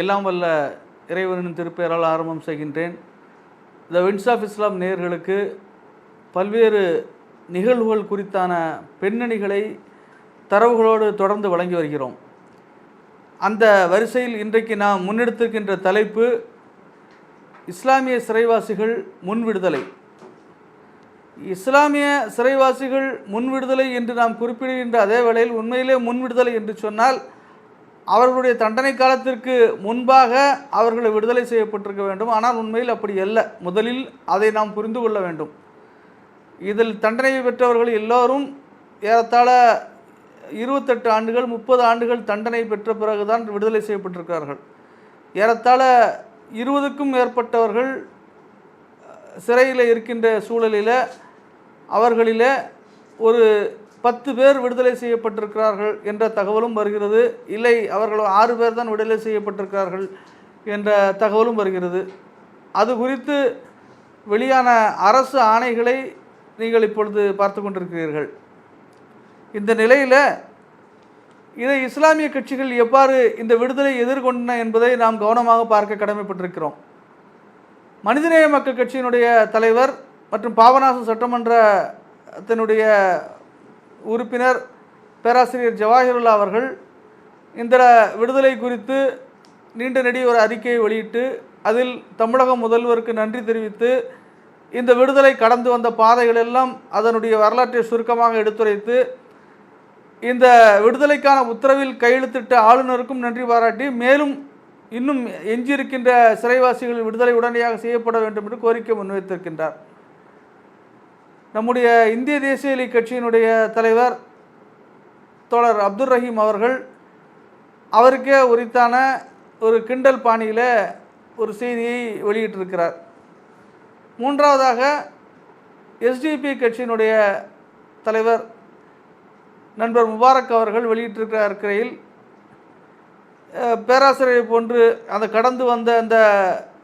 எல்லாம் வல்ல இறைவனின் திருப்பெயரால் ஆரம்பம் செய்கின்றேன். த வின்ஸ் ஆஃப் இஸ்லாம் நேயர்களுக்கு பல்வேறு நிகழ்வுகள் குறித்தான பின்னணிகளை தரவுகளோடு தொடர்ந்து வழங்கி வருகிறோம். அந்த வரிசையில் இன்றைக்கு நாம் முன்னெடுத்திருக்கின்ற தலைப்பு இஸ்லாமிய சிறைவாசிகள் முன்விடுதலை இஸ்லாமிய சிறைவாசிகள் முன்விடுதலை என்று நாம் குறிப்பிடுகின்ற அதே வேளையில் உண்மையிலே முன்விடுதலை என்று சொன்னால் அவர்களுடைய தண்டனை காலத்திற்கு முன்பாக அவர்களை விடுதலை செய்யப்பட்டிருக்க வேண்டும். ஆனால் உண்மையில் அப்படி அல்ல. முதலில் அதை நாம் புரிந்து கொள்ள வேண்டும். இதில் தண்டனை பெற்றவர்கள் எல்லோரும் ஏறத்தாழ இருபத்தெட்டு ஆண்டுகள் முப்பது ஆண்டுகள் தண்டனை பெற்ற பிறகுதான் விடுதலை செய்யப்பட்டிருக்கிறார்கள். ஏறத்தாழ இருபதுக்கும் மேற்பட்டவர்கள் சிறையில் இருக்கின்ற சூழலில் அவர்களில் ஒரு பத்து பேர் விடுதலை செய்யப்பட்டிருக்கிறார்கள் என்ற தகவலும் வருகிறது. இல்லை அவர்கள் ஆறு பேர் தான் விடுதலை செய்யப்பட்டிருக்கிறார்கள் என்ற தகவலும் வருகிறது. அது குறித்து வெளியான அரசு ஆணைகளை நீங்கள் இப்பொழுது பார்த்து கொண்டிருக்கிறீர்கள். இந்த நிலையில் இதை இஸ்லாமிய கட்சிகள் எவ்வாறு இந்த விடுதலை எதிர்கொண்டன என்பதை நாம் கவனமாக பார்க்க கடமைப்பட்டிருக்கிறோம். மனிதநேய மக்கள் கட்சியினுடைய தலைவர் மற்றும் பாபநாசம் சட்டமன்றத்தினுடைய உறுப்பினர் பேராசிரியர் ஜவாஹிருல்லா அவர்கள் இந்த விடுதலை குறித்து நீண்ட நெடிய ஒரு அறிக்கையை வெளியிட்டு அதில் தமிழக முதல்வருக்கு நன்றி தெரிவித்து இந்த விடுதலை கடந்து வந்த பாதைகளெல்லாம் அதனுடைய வரலாற்றை சுருக்கமாக எடுத்துரைத்து இந்த விடுதலைக்கான உத்தரவில் கையெழுத்திட்ட ஆளுநருக்கும் நன்றி பாராட்டி மேலும் இன்னும் எஞ்சியிருக்கின்ற சிறைவாசிகள் விடுதலை உடனடியாக செய்யப்பட வேண்டும் என்று கோரிக்கை முன்வைத்திருக்கின்றார். நம்முடைய இந்திய தேசிய லீக் கட்சியினுடைய தலைவர் தோழர் அப்துல் ரஹீம் அவர்கள் அவருக்கே உரித்தான ஒரு கிண்டல் பாணியில் ஒரு செய்தியை வெளியிட்டிருக்கிறார். மூன்றாவதாக எஸ்டிபி கட்சியினுடைய தலைவர் நண்பர் முபாரக் அவர்கள் வெளியிட்டிருக்கிறார் இருக்கையில் பேராசிரியர் போன்று அந்த கடந்து வந்த அந்த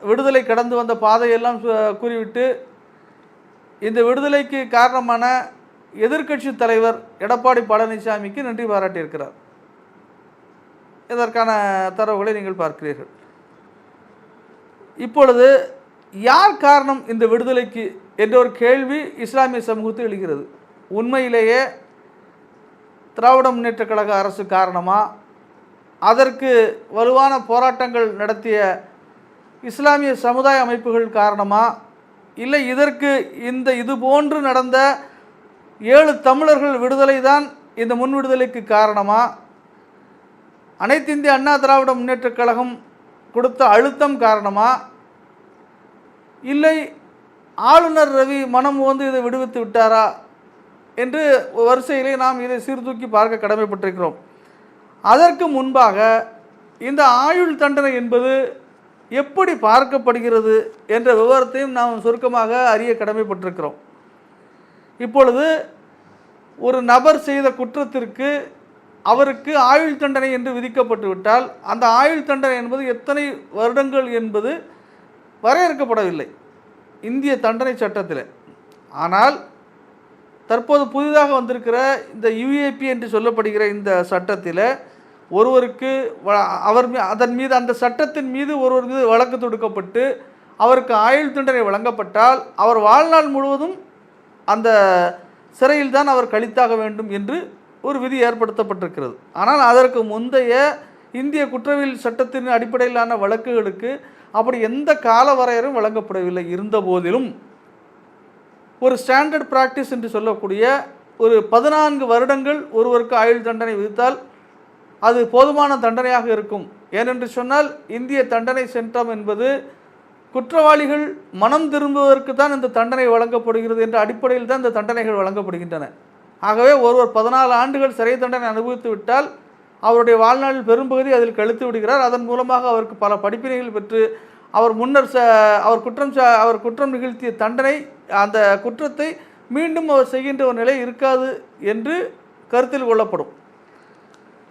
விடுதலை கடந்து வந்த பாதையெல்லாம் சு- கூறிவிட்டு இந்த விடுதலைக்கு காரணமான எதிர்க்கட்சி தலைவர் எடப்பாடி பழனிசாமிக்கு நன்றி பாராட்டியிருக்கிறார். இதற்கான தரவுகளை நீங்கள் பார்க்கிறீர்கள். இப்பொழுது யார் காரணம் இந்த விடுதலைக்கு என்ற ஒரு கேள்வி இஸ்லாமிய சமூகத்தில் எழுகிறது. உண்மையிலேயே திராவிட முன்னேற்ற கழக அரசு காரணமாக அதற்கு வலுவான போராட்டங்கள் நடத்திய இஸ்லாமிய சமுதாய அமைப்புகள் காரணமாக இல்லை இதற்கு இந்த இது போன்று நடந்த ஏழு தமிழர்கள் விடுதலை தான் இந்த முன் விடுதலைக்கு காரணமா? அனைத்து இந்திய அண்ணா திராவிட முன்னேற்றக் கழகம் கொடுத்த அழுத்தம் காரணமா? இல்லை ஆளுநர் ரவி மனம் வந்து இதை விடுவித்து விட்டாரா? என்று வரிசையிலே நாம் இதை சீர்தூக்கி பார்க்க கடமைப்பட்டிருக்கிறோம். அதற்கு முன்பாக இந்த ஆயுள் தண்டனை என்பது எப்படி பார்க்கப்படுகிறது என்ற விவரத்தையும் நாம் சுருக்கமாக அறிய கடமைப்பட்டிருக்கிறோம். இப்பொழுது ஒரு நபர் செய்த குற்றத்திற்கு அவருக்கு ஆயுள் தண்டனை என்று விதிக்கப்பட்டுவிட்டால் அந்த ஆயுள் தண்டனை என்பது எத்தனை வருடங்கள் என்பது வரையறுக்கப்படவில்லை. இந்திய தண்டனை சட்டத்தில். ஆனால் தற்போது புதிதாக வந்திருக்கிற இந்த யுஏபி என்று சொல்லப்படுகிற இந்த சட்டத்தில் ஒருவருக்கு வ- அவர் அதன் மீது அந்த சட்டத்தின் மீது ஒருவர் மீது வழக்கு தொடுக்கப்பட்டு அவருக்கு ஆயுள் தண்டனை வழங்கப்பட்டால் அவர் வாழ்நாள் முழுவதும் அந்த சிறையில் தான் அவர் கழித்தாக வேண்டும் என்று ஒரு விதி ஏற்படுத்தப்பட்டிருக்கிறது. ஆனால் அதற்கு முந்தைய இந்திய குற்றவியல் சட்டத்தின் அடிப்படையிலான வழக்குகளுக்கு அப்படி எந்த கால வரையறும் வழங்கப்படவில்லை. இருந்த போதிலும் ஒரு ஸ்டாண்டர்ட் பிராக்டிஸ் என்று சொல்லக்கூடிய ஒரு பதினான்கு வருடங்கள் ஒருவருக்கு ஆயுள் தண்டனை விதித்தால் அது போதுமான தண்டனையாக இருக்கும். ஏனென்று சொன்னால் இந்திய தண்டனை சென்றம் என்பது குற்றவாளிகள் மனம் திரும்புவதற்கு தான் இந்த தண்டனை வழங்கப்படுகிறது என்ற அடிப்படையில் தான் இந்த தண்டனைகள் வழங்கப்படுகின்றன. ஆகவே ஒருவர் பதினாலு ஆண்டுகள் சிறை தண்டனை அனுபவித்து விட்டால் அவருடைய வாழ்நாளில் பெரும்பகுதி அதில் கழித்து விடுகிறார். அதன் மூலமாக அவருக்கு பல படிப்பினைகள் பெற்று அவர் முன்னர் ச அவர் குற்றம் ச அவர் குற்றம் நிகழ்த்திய தண்டனை அந்த குற்றத்தை மீண்டும் அவர் செய்கின்ற ஒரு நிலை இருக்காது என்று கருத்தில் கொள்ளப்படும்.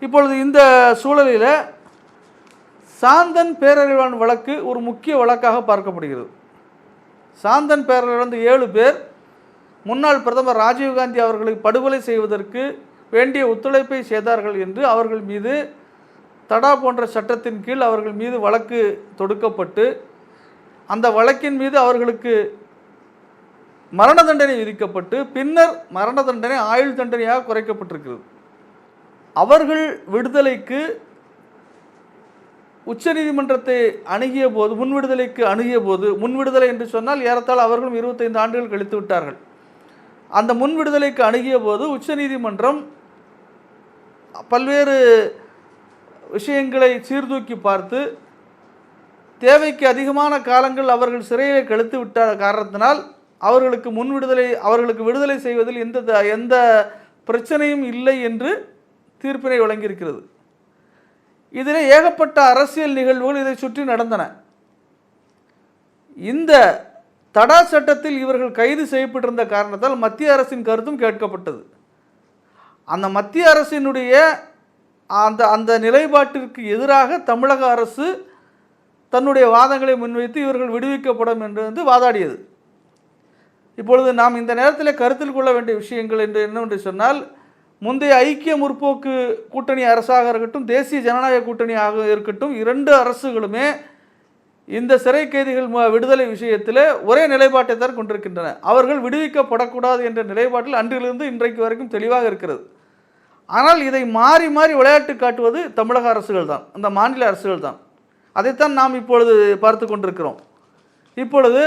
இப்பொழுது இந்த சூழலில் சாந்தன் பேரறிவாளன் வழக்கு ஒரு முக்கிய வழக்காக பார்க்கப்படுகிறது. சாந்தன் பேரறிவாளன் ஏழு பேர். முன்னாள் பிரதமர் ராஜீவ்காந்தி அவர்களை படுகொலை செய்வதற்கு வேண்டிய ஒத்துழைப்பை செய்தார்கள் என்று அவர்கள் மீது தடா போன்ற சட்டத்தின் கீழ் அவர்கள் மீது வழக்கு தொடுக்கப்பட்டு அந்த வழக்கின் மீது அவர்களுக்கு மரண தண்டனை விதிக்கப்பட்டு பின்னர் மரண தண்டனை ஆயுள் தண்டனையாக குறைக்கப்பட்டிருக்கிறது. அவர்கள் விடுதலைக்கு உச்சநீதிமன்றத்தை அணுகிய போது முன் விடுதலைக்கு அணுகிய போது முன் விடுதலை என்று சொன்னால் ஏறத்தாழ அவர்களும் இருபத்தைந்து ஆண்டுகள் கழித்து விட்டார்கள். அந்த முன் விடுதலைக்கு அணுகிய போது உச்சநீதிமன்றம் பல்வேறு விஷயங்களை சீர்தூக்கி பார்த்து தேவைக்கு அதிகமான காலங்கள் அவர்கள் சிறையிலே கழித்து விட்ட காரணத்தினால் அவர்களுக்கு முன் விடுதலை அவர்களுக்கு விடுதலை செய்வதில் எந்த த- எந்த பிரச்சனையும் இல்லை என்று தீர்ப்பினை வழங்கியிருக்கிறது. இதில் ஏகப்பட்ட அரசியல் நிகழ்வுகள் இதை சுற்றி நடந்தன. இந்த தடா சட்டத்தில் இவர்கள் கைது செய்யப்பட்டிருந்த காரணத்தால் மத்திய அரசின் கருத்தும் கேட்கப்பட்டது. அந்த மத்திய அரசினுடைய அந்த அந்த நிலைப்பாட்டிற்கு எதிராக தமிழக அரசு தன்னுடைய வாதங்களை முன்வைத்து இவர்கள் விடுவிக்கப்படும் என்று வந்து வாதாடியது. இப்பொழுது நாம் இந்த நேரத்தில் கருத்தில் கொள்ள வேண்டிய விஷயங்கள் என்று என்னவென்று சொன்னால் முந்தைய ஐக்கிய முற்போக்கு கூட்டணி அரசாக இருக்கட்டும் தேசிய ஜனநாயக கூட்டணியாக இருக்கட்டும் இரண்டு அரசுகளுமே இந்த சிறை கைதிகள் விடுதலை விஷயத்தில் ஒரே நிலைப்பாட்டை தான் கொண்டிருக்கின்றன. அவர்கள் விடுவிக்கப்படக்கூடாது என்ற நிலைப்பாட்டில் அன்றிலிருந்து இன்றைக்கு வரைக்கும் தெளிவாக இருக்கிறது. ஆனால் இதை மாறி மாறி விளையாட்டு காட்டுவது தமிழக அரசுகள் தான் அந்த மாநில அரசுகள் தான். அதைத்தான் நாம் இப்பொழுது பார்த்து கொண்டிருக்கிறோம். இப்பொழுது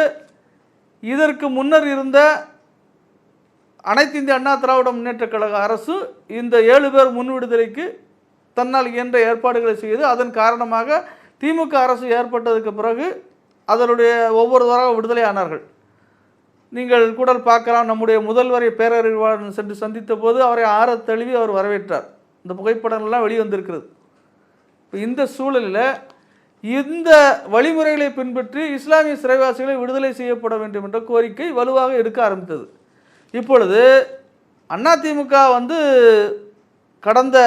இதற்கு முன்னர் இருந்த அனைத்து இந்திய அண்ணா திராவிட முன்னேற்றக் கழக அரசு இந்த ஏழு பேர் முன் விடுதலைக்கு தன்னால் இயன்ற ஏற்பாடுகளை செய்து அதன் காரணமாக திமுக அரசு ஏற்பட்டதுக்கு பிறகு அதனுடைய ஒவ்வொருவராக விடுதலை ஆனார்கள் நீங்கள் கூட பார்க்கலாம் நம்முடைய முதல்வரை பேரறிவாளன் சென்று சந்தித்த போது அவரை ஆற தழுவி அவர் வரவேற்றார். இந்த புகைப்படங்கள்லாம் வெளிவந்திருக்கிறது இப்போ இந்த சூழலில் இந்த வழிமுறைகளை பின்பற்றி இஸ்லாமிய சிறைவாசிகளை விடுதலை செய்யப்பட வேண்டும் என்ற கோரிக்கை வலுவாக எடுக்க ஆரம்பித்தது. இப்பொழுது அதிமுக வந்து கடந்த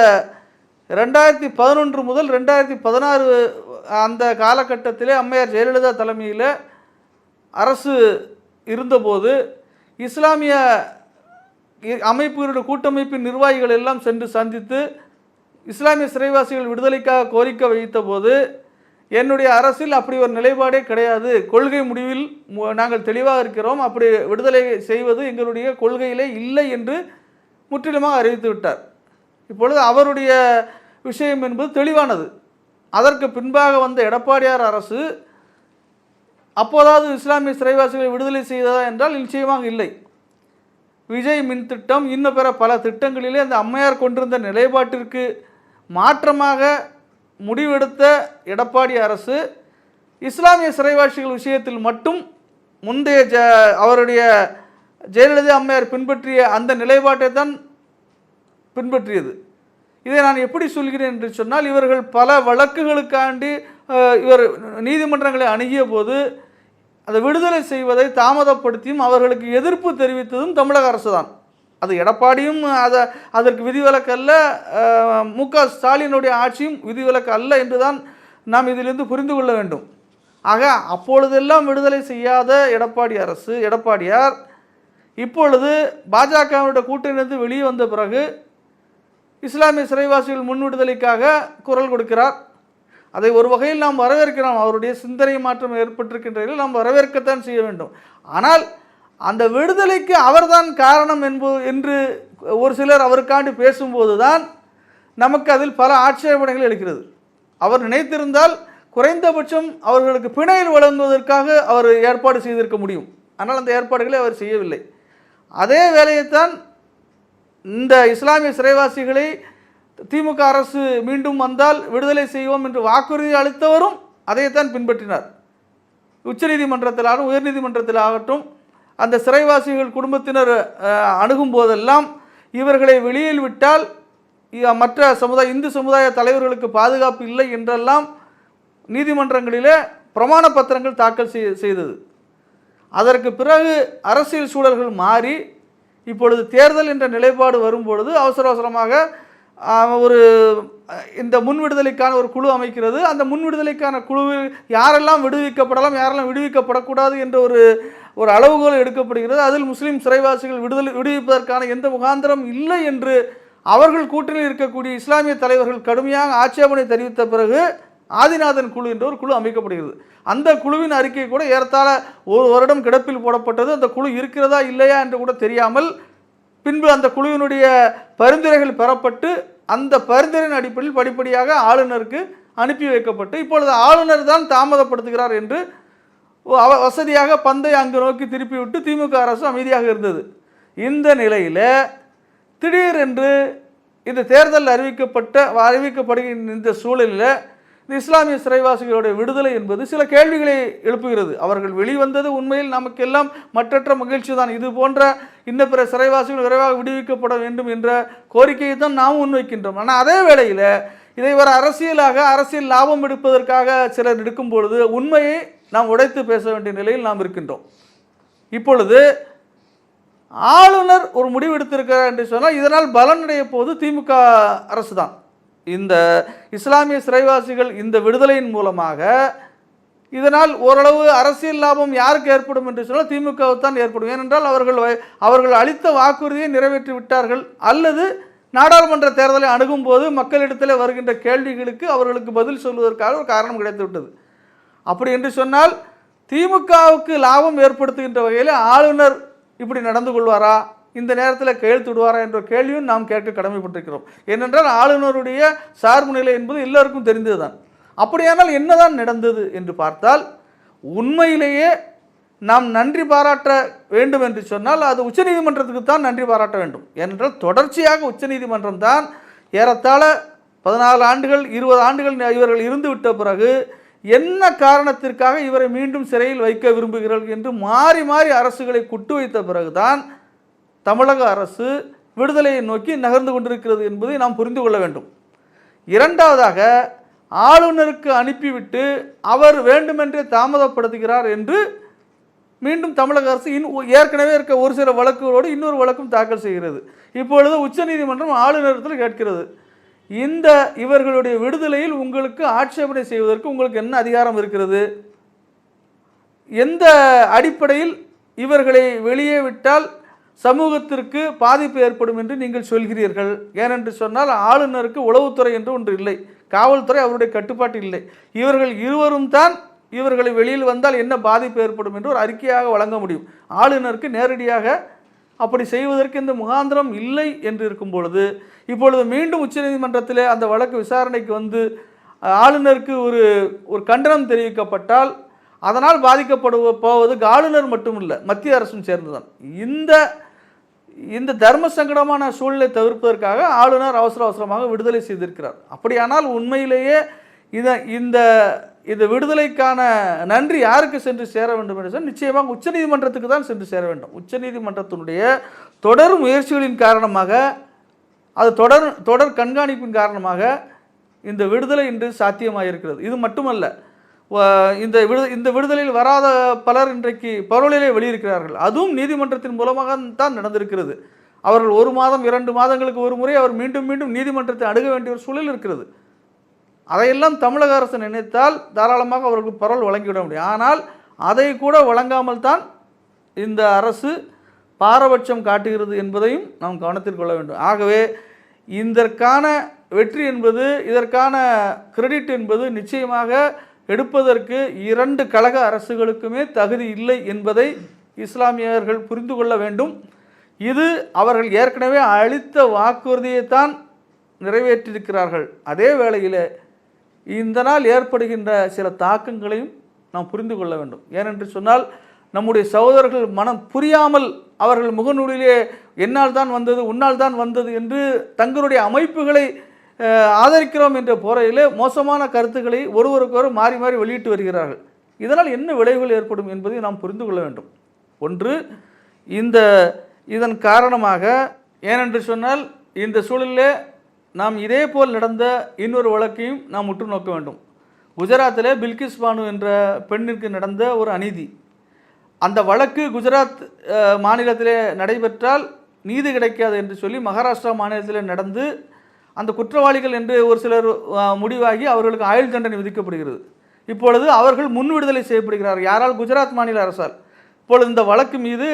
ரெண்டாயிரத்தி பதினொன்று முதல் ரெண்டாயிரத்தி பதினாறு அந்த காலகட்டத்திலே அம்மையார் ஜெயலலிதா தலைமையில் அரசு இருந்தபோது இஸ்லாமிய இ- அமைப்புகளுடைய கூட்டமைப்பின் நிர்வாகிகள் எல்லாம் சென்று சந்தித்து இஸ்லாமிய சிறைவாசிகள் விடுதலைக்காக கோரிக்கை வைத்த போது என்னுடைய அரசில் அப்படி ஒரு நிலைப்பாடே கிடையாது. கொள்கை முடிவில் நாங்கள் தெளிவாக இருக்கிறோம். அப்படி விடுதலை செய்வது எங்களுடைய கொள்கையிலே இல்லை என்று முற்றிலுமாக அறிவித்து விட்டார். இப்பொழுது அவருடைய விஷயம் என்பது தெளிவானது. அதற்கு பின்பாக வந்த எடப்பாடியார் அரசு அப்போதாவது இஸ்லாமிய சிறைவாசிகளை விடுதலை செய்ததா என்றால் நிச்சயமாக இல்லை. விஜய் மின் திட்டம் இன்னும் பிற பல திட்டங்களிலே அந்த அம்மையார் கொண்டிருந்த நிலைப்பாட்டிற்கு மாற்றமாக முடிவெடுத்த எடப்பாடி அரசு இஸ்லாமிய சிறைவாசிகள் விஷயத்தில் மட்டும் முந்தைய ஜ அவருடைய ஜெயலலிதா அம்மையார் பின்பற்றிய அந்த நிலைப்பாட்டை தான் பின்பற்றியது. இதை நான் எப்படி சொல்கிறேன் என்று சொன்னால் இவர்கள் பல வழக்குகளுக்காண்டி இவர் நீதிமன்றங்களை அணுகிய போது அதை விடுதலை செய்வதை தாமதப்படுத்தியும் அவர்களுக்கு எதிர்ப்பு தெரிவித்ததும் தமிழக அரசு தான் அது எடப்பாடியும் அதை அதற்கு விதிவிலக்கு அல்ல மு க ஸ்டாலினுடைய ஆட்சியும் விதிவிலக்கு அல்ல என்று தான் நாம் இதிலிருந்து புரிந்து கொள்ள வேண்டும். ஆக அப்பொழுதெல்லாம் விடுதலை செய்யாத எடப்பாடி அரசு எடப்பாடியார் இப்பொழுது பாஜகவினுடைய கூட்டணியிலிருந்து வெளியே வந்த பிறகு இஸ்லாமிய சிறைவாசிகள் முன் விடுதலைக்காக குரல் கொடுக்கிறார். அதை ஒரு வகையில் நாம் வரவேற்கிறோம். அவருடைய சிந்தனை மாற்றம் ஏற்பட்டிருக்கின்றதில் நாம் வரவேற்கத்தான் செய்ய வேண்டும். ஆனால் அந்த விடுதலைக்கு அவர்தான் காரணம் என்பது என்று ஒரு சிலர் அவருக்காண்டி பேசும்போது தான் நமக்கு அதில் பல ஆட்சேபனைகள் எடுக்கிறது அவர் நினைத்திருந்தால் குறைந்தபட்சம் அவர்களுக்கு பிணையில் வழங்குவதற்காக அவர் ஏற்பாடு செய்திருக்க முடியும். ஆனால் அந்த ஏற்பாடுகளை அவர் செய்யவில்லை. அதே வேலையைத்தான் இந்த இஸ்லாமிய சிறைவாசிகளை திமுக அரசு மீண்டும் வந்தால் விடுதலை செய்வோம் என்று வாக்குறுதி அளித்தவரும் அதைத்தான் பின்பற்றினார். உச்சநீதிமன்றத்திலாகட்டும் உயர்நீதிமன்றத்தில் ஆகட்டும் அந்த சிறைவாசிகள் குடும்பத்தினர் அணுகும் போதெல்லாம் இவர்களை வெளியில் விட்டால் மற்ற சமுதாய இந்து சமுதாய தலைவர்களுக்கு பாதுகாப்பு இல்லை என்றெல்லாம் நீதிமன்றங்களிலே பிரமாண பத்திரங்கள் தாக்கல் செய் செய்தது. அதற்கு பிறகு அரசியல் சூழல்கள் மாறி இப்பொழுது தேர்தல் என்ற நிலைப்பாடு வரும்பொழுது அவசர அவசரமாக ஒரு இந்த முன் விடுதலைக்கான ஒரு குழு அமைக்கிறது. அந்த முன் விடுதலைக்கான குழுவில் யாரெல்லாம் விடுவிக்கப்படலாம் யாரெல்லாம் விடுவிக்கப்படக்கூடாது என்ற ஒரு ஒரு அளவுகோல் எடுக்கப்படுகிறது. அதில் முஸ்லீம் சிறைவாசிகள் விடுதலை விடுவிப்பதற்கான எந்த முகாந்திரம் இல்லை என்று அவர்கள் கூட்டணியில் இருக்கக்கூடிய இஸ்லாமிய தலைவர்கள் கடுமையாக ஆட்சேபனை தெரிவித்த பிறகு ஆதிநாதன் குழு என்ற ஒரு குழு அமைக்கப்படுகிறது. அந்த குழுவின் அறிக்கை கூட ஏறத்தாழ ஒரு வருடம் கிடப்பில் போடப்பட்டது. அந்த குழு இருக்கிறதா இல்லையா என்று கூட தெரியாமல் பின்பு அந்த குழுவினுடைய பரிந்துரைகள் பெறப்பட்டு அந்த பரிந்துரையின் அடிப்படையில் படிப்படியாக ஆளுநருக்கு அனுப்பி வைக்கப்பட்டு இப்பொழுது ஆளுநர் தான் தாமதப்படுத்துகிறார் என்று வசதியாக பந்தை அங்கு நோக்கி திருப்பி விட்டு திமுக அரசு அமைதியாக இருந்தது. இந்த நிலையில் திடீரென்று இந்த தேர்தல் அறிவிக்கப்பட்ட அறிவிக்கப்படுகின்ற இந்த சூழலில் இந்த இஸ்லாமிய சிறைவாசிகளுடைய விடுதலை என்பது சில கேள்விகளை எழுப்புகிறது. அவர்கள் வெளிவந்தது உண்மையில் நமக்கெல்லாம் மற்றற்ற மகிழ்ச்சி தான் இது போன்ற இன்ன பிற சிறைவாசிகள் விரைவாக விடுவிக்கப்பட வேண்டும் என்ற கோரிக்கையை தான் நாம் முன்வைக்கின்றோம். ஆனால் அதே வேளையில் இதை ஒரு அரசியலாக அரசியல் லாபம் எடுப்பதற்காக சிலர் எடுக்கும் பொழுது உண்மையை நாம் உடைத்து பேச வேண்டிய நிலையில் நாம் இருக்கின்றோம். இப்பொழுது ஆளுநர் ஒரு முடிவு எடுத்திருக்கிறார் என்று சொன்னால் இதனால் பலனுடைய போது திமுக அரசு தான் இந்த இஸ்லாமிய சிறைவாசிகள் இந்த விடுதலையின் மூலமாக இதனால் ஓரளவு அரசியல் லாபம் யாருக்கு ஏற்படும் என்று சொன்னால் திமுகவுக்கு தான் ஏற்படும். ஏனென்றால் அவர்கள் வ- அவர்கள் அளித்த வாக்குறுதியை நிறைவேற்றி விட்டார்கள். அல்லது நாடாளுமன்ற தேர்தலை அணுகும் போது மக்களிடத்தில் வருகின்ற கேள்விகளுக்கு அவர்களுக்கு பதில் சொல்வதற்காக ஒரு காரணம் கிடைத்து விட்டது அப்படி என்று சொன்னால் திமுகவுக்கு லாபம் ஏற்படுத்துகின்ற வகையில் ஆளுநர் இப்படி நடந்து கொள்வாரா? இந்த நேரத்தில் கையெழுத்து விடுவாரா என்ற கேள்வியும் நாம் கேட்க கடமைப்பட்டிருக்கிறோம். ஏனென்றால் ஆளுநருடைய சார்பு நிலை என்பது எல்லோருக்கும் தெரிந்ததுதான். அப்படியானால் என்னதான் நடந்தது என்று பார்த்தால் உண்மையிலேயே நாம் நன்றி பாராட்ட வேண்டும் என்று சொன்னால் அது உச்சநீதிமன்றத்துக்கு தான் நன்றி பாராட்ட வேண்டும். ஏனென்றால் தொடர்ச்சியாக உச்சநீதிமன்றம் தான் ஏறத்தாழ பதினாலு ஆண்டுகள் இருபது ஆண்டுகள் இவர்கள் இருந்து விட்ட பிறகு என்ன காரணத்திற்காக இவரை மீண்டும் சிறையில் வைக்க விரும்புகிறார்கள் என்று மாறி மாறி அரசுகளை குட்டு வைத்த பிறகுதான் தமிழக அரசு விடுதலையை நோக்கி நகர்ந்து கொண்டிருக்கிறது என்பதை நாம் புரிந்து கொள்ள வேண்டும். இரண்டாவதாக ஆளுநருக்கு அனுப்பிவிட்டு அவர் வேண்டுமென்றே தாமதப்படுத்துகிறார் என்று மீண்டும் தமிழக அரசு இன் ஏற்கனவே இருக்க ஒரு சில வழக்குகளோடு இன்னொரு வழக்கும் தாக்கல் செய்கிறது. இப்பொழுது உச்சநீதிமன்றம் ஆளுநரத்தில் கேட்கிறது. இந்த இவர்களுடைய விடுதலையில் உங்களுக்கு ஆட்சேபனை செய்வதற்கு உங்களுக்கு என்ன அதிகாரம் இருக்கிறது? எந்த அடிப்படையில் இவர்களை வெளியே விட்டால் சமூகத்திற்கு பாதிப்பு ஏற்படும் என்று நீங்கள் சொல்கிறீர்கள்? ஏனென்று சொன்னால் ஆளுநருக்கு உளவுத்துறை என்று ஒன்று இல்லை. காவல்துறை அவருடைய கட்டுப்பாட்டு இல்லை. இவர்கள் இருவரும் தான் இவர்களை வெளியில் வந்தால் என்ன பாதிப்பு ஏற்படும் என்று ஒரு அறிக்கையாக வழங்க முடியும். ஆளுநருக்கு நேரடியாக அப்படி செய்வதற்கு இந்த முகாந்திரம் இல்லை என்று இருக்கும் பொழுது இப்பொழுது மீண்டும் உச்சநீதிமன்றத்தில் அந்த வழக்கு விசாரணைக்கு வந்து ஆளுநருக்கு ஒரு ஒரு கண்டனம் தெரிவிக்கப்பட்டால் அதனால் பாதிக்கப்படுவ போவது ஆளுநர் மட்டுமில்லை மத்திய அரசும் சேர்ந்துதான். இந்த இந்த தர்ம சங்கடமான சூழலை தவிர்ப்பதற்காக ஆளுநர் அவசர அவசரமாக விடுதலை செய்திருக்கிறார். அப்படியானால் உண்மையிலேயே இதை இந்த இந்த விடுதலைக்கான நன்றி யாருக்கு சென்று சேர வேண்டும் என்று சொன்னால் நிச்சயமாக உச்சநீதிமன்றத்துக்கு தான் சென்று சேர வேண்டும். உச்சநீதிமன்றத்தினுடைய தொடர் முயற்சிகளின் காரணமாக அது தொடர் தொடர் கண்காணிப்பின் காரணமாக இந்த விடுதலை இன்று சாத்தியமாக இருக்கிறது இது மட்டுமல்ல இந்த விடு இந்த விடுதலையில் வராத பலர் இன்றைக்கு பரவலிலே வெளியிருக்கிறார்கள். அதுவும் நீதிமன்றத்தின் மூலமாக தான் நடந்திருக்கிறது. அவர்கள் ஒரு மாதம் இரண்டு மாதங்களுக்கு ஒரு முறை அவர் மீண்டும் மீண்டும் நீதிமன்றத்தை அணுக வேண்டிய ஒரு சூழல் இருக்கிறது. அதையெல்லாம் தமிழக அரசு நினைத்தால் தாராளமாக அவர்களுக்கு பரவல் வழங்கிவிட முடியும். ஆனால் அதை கூட வழங்காமல் தான் இந்த அரசு பாரபட்சம் காட்டுகிறது என்பதையும் நாம் கவனத்தில் கொள்ள வேண்டும். ஆகவே இதற்கான வெற்றி என்பது இதற்கான கிரெடிட் என்பது நிச்சயமாக எடுப்பதற்கு இரண்டு கழக அரசுகளுக்குமே தகுதி இல்லை என்பதை இஸ்லாமியர்கள் புரிந்து கொள்ள வேண்டும். இது அவர்கள் ஏற்கனவே அளித்த வாக்குறுதியைத்தான் நிறைவேற்றியிருக்கிறார்கள். அதே வேளையில் இந்த நாள் ஏற்படுகின்ற சில தாக்கங்களையும் நாம் புரிந்து கொள்ள வேண்டும். ஏனென்று சொன்னால் நம்முடைய சகோதரர்கள் மனம் புரியாமல் அவர்கள் முகநூலிலே என்னால் தான் வந்தது உன்னால் தான் வந்தது என்று தங்களுடைய அமைப்புகளை ஆதரிக்கிறோம் என்ற போரையிலே மோசமான கருத்துக்களை ஒருவருக்கொரு மாறி மாறி வெளியிட்டு வருகிறார்கள். இதனால் என்ன விளைவுகள் ஏற்படும் என்பதை நாம் புரிந்து கொள்ள வேண்டும். ஒன்று இந்த இதன் காரணமாக ஏனென்று சொன்னால் இந்த சூழலில் நாம் இதே போல் நடந்த இன்னொரு வழக்கையும் நாம் உற்று நோக்க வேண்டும். குஜராத்தில் பில்கிஸ் பானு என்ற பெண்ணிற்கு நடந்த ஒரு அநீதி. அந்த வழக்கு குஜராத் மாநிலத்திலே நடைபெற்றால் நீதி கிடைக்காது என்று சொல்லி மகாராஷ்டிரா மாநிலத்தில் நடந்து அந்த குற்றவாளிகள் என்று ஒரு சிலர் முடிவாகி அவர்களுக்கு ஆயுள் தண்டனை விதிக்கப்படுகிறது. இப்பொழுது அவர்கள் முன் விடுதலை செய்யப்படுகிறார்கள். யாரால்? குஜராத் மாநில அரசால். இப்பொழுது இந்த வழக்கு மீது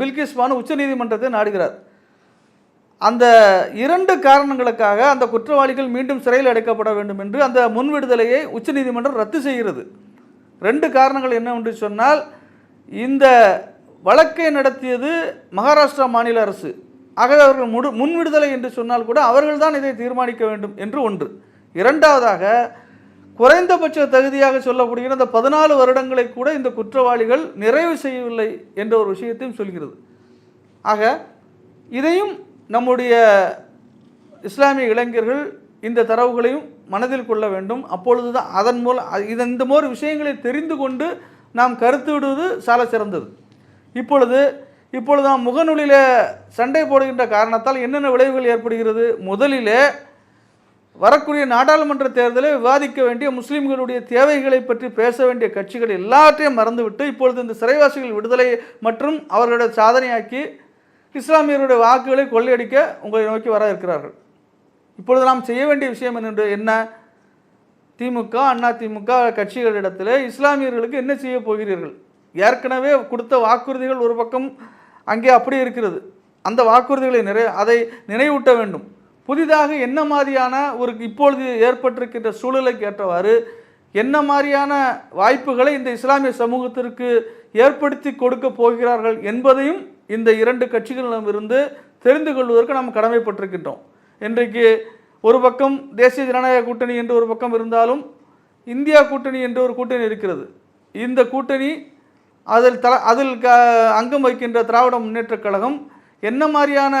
பில்கிஸ் பானு உச்சநீதிமன்றத்தை நாடுகிறார். அந்த இரண்டு காரணங்களுக்காக அந்த குற்றவாளிகள் மீண்டும் சிறையில் அடைக்கப்பட வேண்டும் என்று அந்த முன் விடுதலையை உச்சநீதிமன்றம் ரத்து செய்கிறது. ரெண்டு காரணங்கள் என்னவென்று சொன்னால் இந்த வழக்கை நடத்தியது மகாராஷ்டிரா மாநில அரசு. ஆகவே அவர்கள் முடு முன் விடுதலை என்று சொன்னால் கூட அவர்கள்தான் இதை தீர்மானிக்க வேண்டும் என்று ஒன்று. இரண்டாவதாக குறைந்தபட்ச தகுதியாக சொல்லப்படுகிற அந்த பதினாலு வருடங்களை கூட இந்த குற்றவாளிகள் நிறைவு செய்யவில்லை என்ற ஒரு விஷயத்தையும் சொல்கிறது. ஆக இதையும் நம்முடைய இஸ்லாமிய இளைஞர்கள் இந்த தரவுகளையும் மனதில் கொள்ள வேண்டும். அப்பொழுது தான் அதன் மூலம் இது இந்த மாதிரி விஷயங்களை தெரிந்து கொண்டு நாம் கருத்து விடுவது சால சிறந்தது. இப்பொழுது இப்பொழுது நாம் முகநூலில் சண்டை போடுகின்ற காரணத்தால் என்னென்ன விளைவுகள் ஏற்படுகிறது? முதலிலே வரக்கூடிய நாடாளுமன்ற தேர்தலில் விவாதிக்க வேண்டிய முஸ்லீம்களுடைய தேவைகளை பற்றி பேச வேண்டிய கட்சிகள் எல்லாற்றையும் மறந்துவிட்டு இப்பொழுது இந்த சிறைவாசிகள் விடுதலை மற்றும் அவர்களுடைய சாதனையாக்கி இஸ்லாமியருடைய வாக்குகளை கொள்ளையடிக்க உங்களை நோக்கி வர இருக்கிறார்கள். இப்பொழுது நாம் செய்ய வேண்டிய விஷயம் என்னென்று என்ன? திமுக அண்ணா திமுக கட்சிகளிடத்தில் இஸ்லாமியர்களுக்கு என்ன செய்ய போகிறீர்கள்? ஏற்கனவே கொடுத்த வாக்குறுதிகள் ஒரு பக்கம் அங்கே அப்படி இருக்கிறது. அந்த வாக்குறுதிகளை நிறை அதை நினைவூட்ட வேண்டும். புதிதாக என்ன மாதிரியான ஒரு இப்பொழுது ஏற்பட்டிருக்கின்ற சூழலுக்கு ஏற்றவாறு என்ன மாதிரியான வாய்ப்புகளை இந்த இஸ்லாமிய சமூகத்திற்கு ஏற்படுத்தி கொடுக்க போகிறார்கள் என்பதையும் இந்த இரண்டு கட்சிகளிடமிருந்து தெரிந்து கொள்வதற்கு நாம் கடமைப்பட்டிருக்கின்றோம். இன்றைக்கு ஒரு பக்கம் தேசிய ஜனநாயக கூட்டணி என்று ஒரு பக்கம் இருந்தாலும் இந்தியா கூட்டணி என்று ஒரு கூட்டணி இருக்கிறது. இந்த கூட்டணி அதில் தல அதில் க அங்கம் வகிக்கின்ற திராவிட முன்னேற்றக் கழகம் என்ன மாதிரியான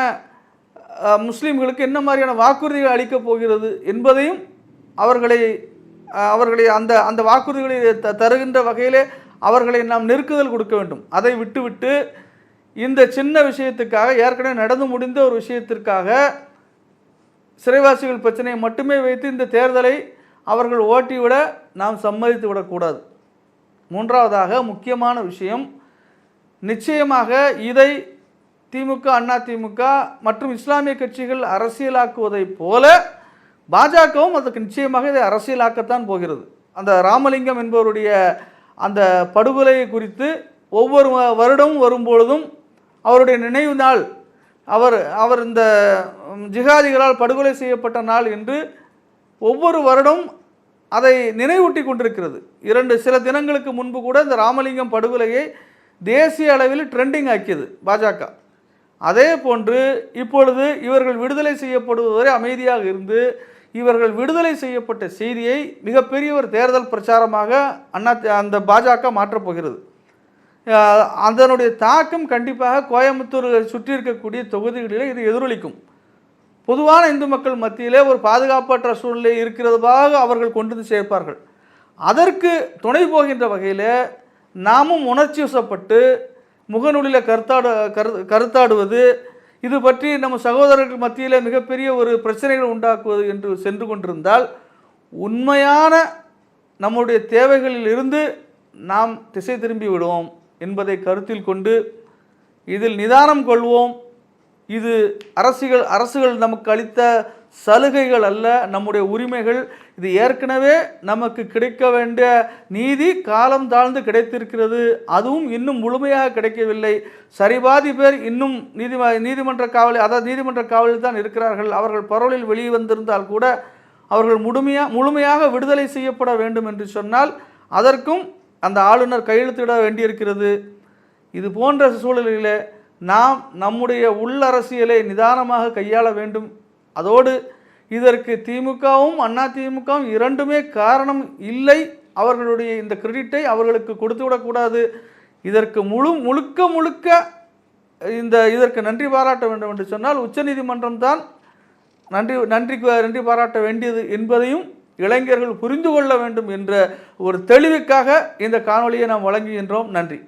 முஸ்லீம்களுக்கு என்ன மாதிரியான வாக்குறுதிகள் அளிக்கப் போகிறது என்பதையும் அவர்களை அவர்களை அந்த அந்த வாக்குறுதிகளை த தருகின்ற வகையிலே அவர்களை நாம் நெருக்குதல் கொடுக்க வேண்டும். அதை விட்டுவிட்டு இந்த சின்ன விஷயத்துக்காக ஏற்கனவே நடந்து முடிந்த ஒரு விஷயத்திற்காக சிறைவாசிகள் பிரச்சனையை மட்டுமே வைத்து இந்த தேர்தலை அவர்கள் ஓட்டிவிட நாம் சம்மதித்து விடக்கூடாது. மூன்றாவதாக முக்கியமான விஷயம் நிச்சயமாக இதை திமுக அண்ணா திமுக மற்றும் இஸ்லாமிய கட்சிகள் அரசியலாக்குவதைப் போல பாஜகவும் அதற்கு நிச்சயமாக இதை அரசியலாக்கத்தான் போகிறது. அந்த ராமலிங்கம் என்பவருடைய அந்த படுகொலை குறித்து ஒவ்வொரு வருடமும் வரும்பொழுதும் அவருடைய நினைவு நாள். அவர் அவர் இந்த ஜிகாதிகளால் படுகொலை செய்யப்பட்ட நாள் என்று ஒவ்வொரு வருடம் அதை நினைவூட்டி கொண்டிருக்கிறது. இரண்டு சில தினங்களுக்கு முன்பு கூட இந்த ராமலிங்கம் படுகொலையை தேசிய அளவில் ட்ரெண்டிங் ஆக்கியது பாஜக. அதே போன்று இப்பொழுது இவர்கள் விடுதலை செய்யப்படுவதுவரை அமைதியாக இருந்து இவர்கள் விடுதலை செய்யப்பட்ட செய்தியை மிகப்பெரிய ஒரு தேர்தல் பிரச்சாரமாக அண்ணா அந்த பாஜக மாற்றப் போகிறது. அதனுடைய தாக்கம் கண்டிப்பாக கோயம்புத்தூர் சுற்றி இருக்கக்கூடிய தொகுதிகளில் இது எதிரொலிக்கும். பொதுவான இந்து மக்கள் மத்தியிலே ஒரு பாதுகாப்பற்ற சூழ்நிலை இருக்கிறதாக அவர்கள் கொண்டு வந்து சேர்ப்பார்கள். அதற்கு துணை போகின்ற வகையில் நாமும் உணர்ச்சி வசப்பட்டு முகநூலில் கருத்தாடு கரு கருத்தாடுவது இது பற்றி நம்ம சகோதரர்கள் மத்தியில் மிகப்பெரிய ஒரு பிரச்சனைகள் உண்டாக்குவது என்று சென்று கொண்டிருந்தால் உண்மையான நம்முடைய தேவைகளில் இருந்து நாம் திசை திரும்பி விடுவோம். என்பதை கருத்தில் கொண்டு இதில் நிதானம் கொள்வோம். இது அரசுகள் அரசுகள் நமக்கு அளித்த சலுகைகள் அல்ல நம்முடைய உரிமைகள். இது ஏற்கனவே நமக்கு கிடைக்க வேண்டிய நீதி காலம் தாழ்ந்து கிடைத்திருக்கிறது. அதுவும் இன்னும் முழுமையாக கிடைக்கவில்லை. சரிபாதி பேர் இன்னும் நீதிம நீதிமன்ற காவலில் அதாவது நீதிமன்ற காவலில் தான் இருக்கிறார்கள். அவர்கள் பரோலில் வெளியே வந்திருந்தால் கூட அவர்கள் முழுமையாக முழுமையாக விடுதலை செய்யப்பட வேண்டும் என்று சொன்னால் அதற்கும் அந்த ஆளுநர் கையெழுத்திட வேண்டியிருக்கிறது. இது போன்ற சூழலில் நாம் நம்முடைய உள்ளரசியலை நிதானமாக கையாள வேண்டும். அதோடு இதற்கு திமுகவும் அண்ணா திமுகவும் இரண்டுமே காரணம் இல்லை. அவர்களுடைய இந்த கிரெடிட்டை அவர்களுக்கு கொடுத்து விடக்கூடாது இதற்கு முழு முழுக்க முழுக்க இந்த இதற்கு நன்றி பாராட்ட வேண்டும் என்று சொன்னால் உச்சநீதிமன்றம் தான் நன்றி நன்றி நன்றி பாராட்ட வேண்டியது என்பதையும் இளைஞர்கள் புரிந்து கொள்ள வேண்டும் என்ற ஒரு தெளிவுக்காக இந்த காணொளியை நாம் வழங்குகின்றோம். நன்றி.